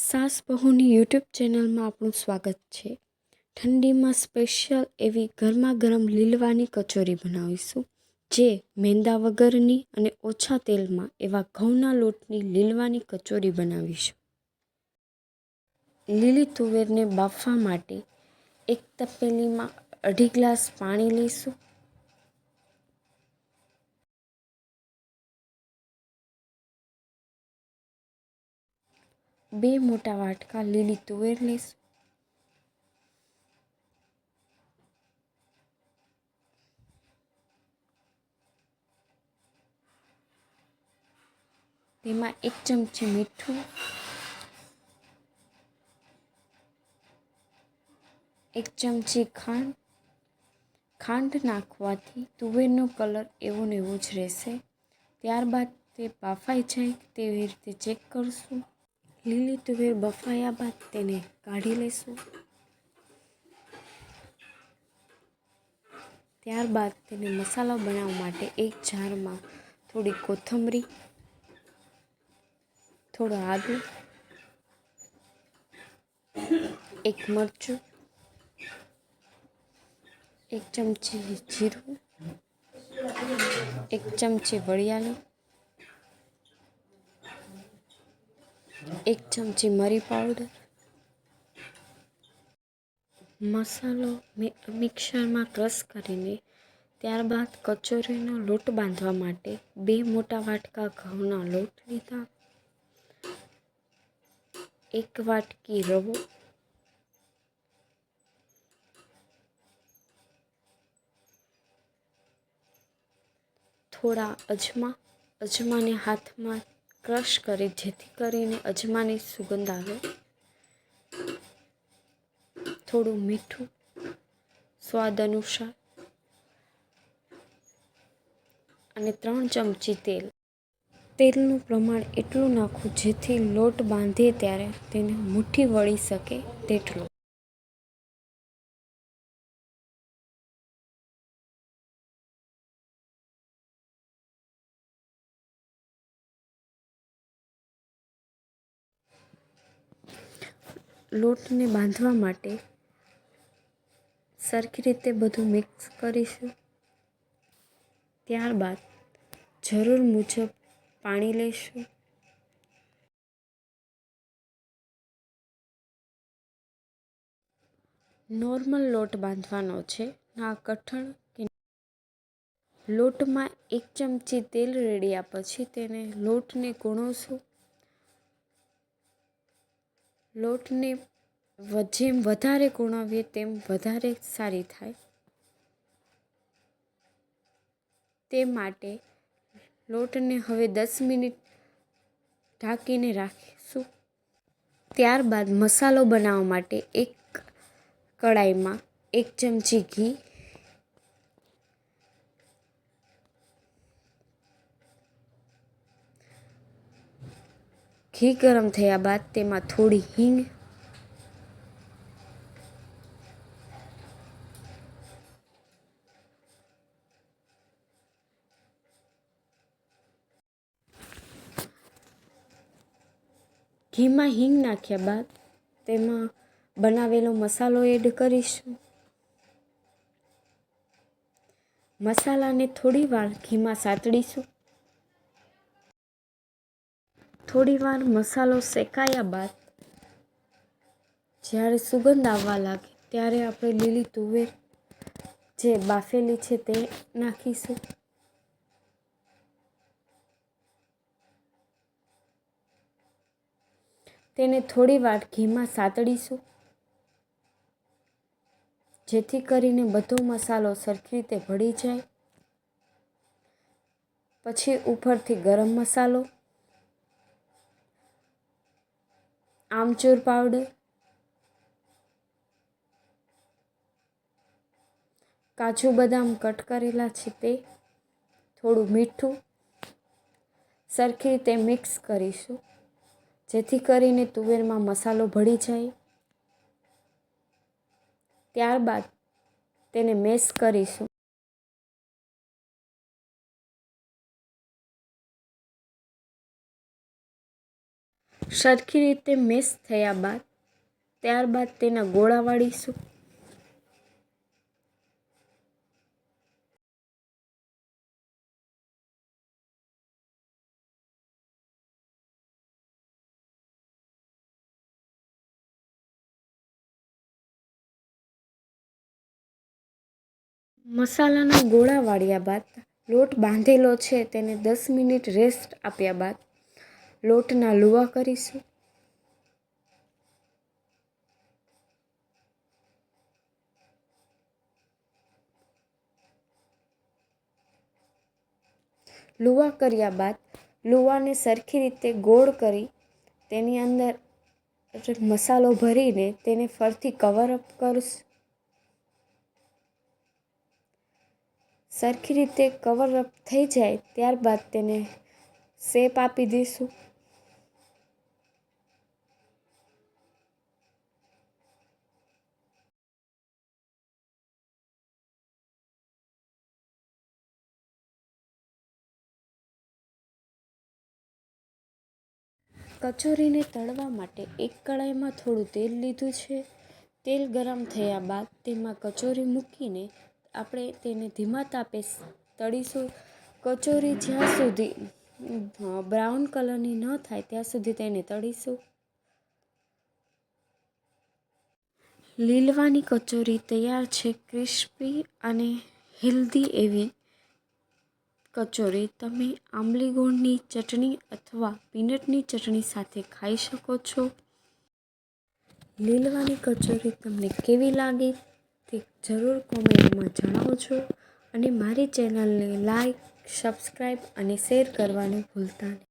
સાસ બહુની YouTube ચેનલમાં આપણું સ્વાગત છે. ઠંડીમાં સ્પેશિયલ એવી ગરમા ગરમ લીલવાની કચોરી બનાવીશું, જે મેંદા વગરની અને ઓછા તેલમાં એવા ઘઉંના લોટની લીલવાની કચોરી બનાવીશું. લીલી તુવેરને બાફવા માટે એક તપેલીમાં અઢી ગ્લાસ પાણી લઈશું. બે મોટા વાટકા લીલી તુવેર લઈશું તેમાં એક ચમચી મીઠું, એક ચમચી ખાંડ ખાંડ નાખવાથી તુવેરનો કલર એવો ને એવો જ રહેશે. ત્યારબાદ તે બાફાઈ જાય તેવી રીતે ચેક કરશું. લીલી તુવેર બફાયા બાદ તેને કાઢી લઈશું ત્યારબાદ તેને મસાલો બનાવવા માટે એક જારમાં થોડી કોથમરી, થોડો આદુ, એક મરચું, એક ચમચી જીરું, એક ચમચી વરિયાળી એક ચમચી મરી પાવડર. મસાલો મિક્સરમાં ક્રશ કરીને ત્યારબાદ કચોરીનો લોટ બાંધવા માટે બે મોટા વાટકા ઘઉંના લોટ લીધા. એક વાટકી રવો. થોડા અજમા, અજમાને હાથમાં ક્રશ કરી, જેથી કરીને અજમાની સુગંધ આવે. થોડું મીઠું, સ્વાદ અનુસાર. અને ત્રણ ચમચી તેલ. તેલનું પ્રમાણ એટલું નાખવું જેથી લોટ બાંધીએ ત્યારે તેને મુઠ્ઠી વળી શકે તેટલું. લોટને બાંધવા માટે સરખી રીતે બધું મિક્સ કરીશું. ત્યારબાદ જરૂર મુજબ પાણી લઈશું. નોર્મલ લોટ બાંધવાનો છે. ના કઠણ કે લોટમાં એક ચમચી તેલ રેડ્યા પછી તેને લોટને કૂણવશું લોટને જેમ વધારે ગુણાવીએ તેમ વધારે સારી થાય. તે માટે લોટને હવે દસ મિનિટ ઢાંકીને રાખીશું. ત્યારબાદ મસાલો બનાવવા માટે એક કડાઈમાં એક ચમચી ઘી ઘી ગરમ થયા બાદ તેમાં થોડી હિંગ ઘીમાં હિંગ નાખ્યા બાદ તેમાં બનાવેલો મસાલો એડ કરીશું. મસાલાને થોડી વાર ઘીમાં સાતડીશું. થોડી વાર મસાલો શેકાયા બાદ જ્યારે સુગંધ આવવા લાગે, ત્યારે આપણે લીલી તુવેર જે બાફેલી છે તે નાખીશું. તેને થોડી વાર ઘીમાં સાતડીશું, જેથી કરીને બધો મસાલો સરખી રીતે ભળી જાય. પછી ઉપરથી ગરમ મસાલો આમચૂર પાવડર, કાજુ બદામ કટ કરેલા છે તે, થોડું મીઠું, સરખી રીતે મિક્સ કરીશું, જેથી કરીને તુવેરમાં મસાલો ભળી જાય. ત્યારબાદ તેને મેશ કરીશું. સરખી રીતે મિક્સ થયા બાદ, ત્યારબાદ તેના ગોળા વાળીશું. મસાલાના ગોળા વાળ્યા બાદ લોટ બાંધેલો છે, તેને દસ મિનિટ રેસ્ટ આપ્યા બાદ લોટના લુવા કરીશું. લુવા કર્યા બાદ લુવાને સરખી રીતે ગોળ કરી તેની અંદર મસાલો ભરીને તેને ફરથી કવર અપ કરશું. સરખી રીતે કવર અપ થઈ જાય ત્યારબાદ તેને શેપ આપી દઈશું. કચોરીને તળવા માટે એક કડાઈમાં થોડું તેલ લીધું છે. તેલ ગરમ થયા બાદ તેમાં કચોરી મૂકીને આપણે તેને ધીમા તાપે તળીશું. કચોરી જ્યાં સુધી બ્રાઉન કલરની ન થાય ત્યાં સુધી તેને તળીશું. લીલવાની કચોરી તૈયાર છે ક્રિસ્પી અને હેલ્ધી એવી કચોરી તમે આંબલી ગોળની ચટણી અથવા પીનટની ચટણી સાથે ખાઈ શકો છો. લીલવાની કચોરી તમને કેવી લાગી તે જરૂર કોમેન્ટમાં છો અને મારી ચેનલને લાઈક, સબસ્ક્રાઈબ અને શેર કરવાનું ભૂલતા નહીં.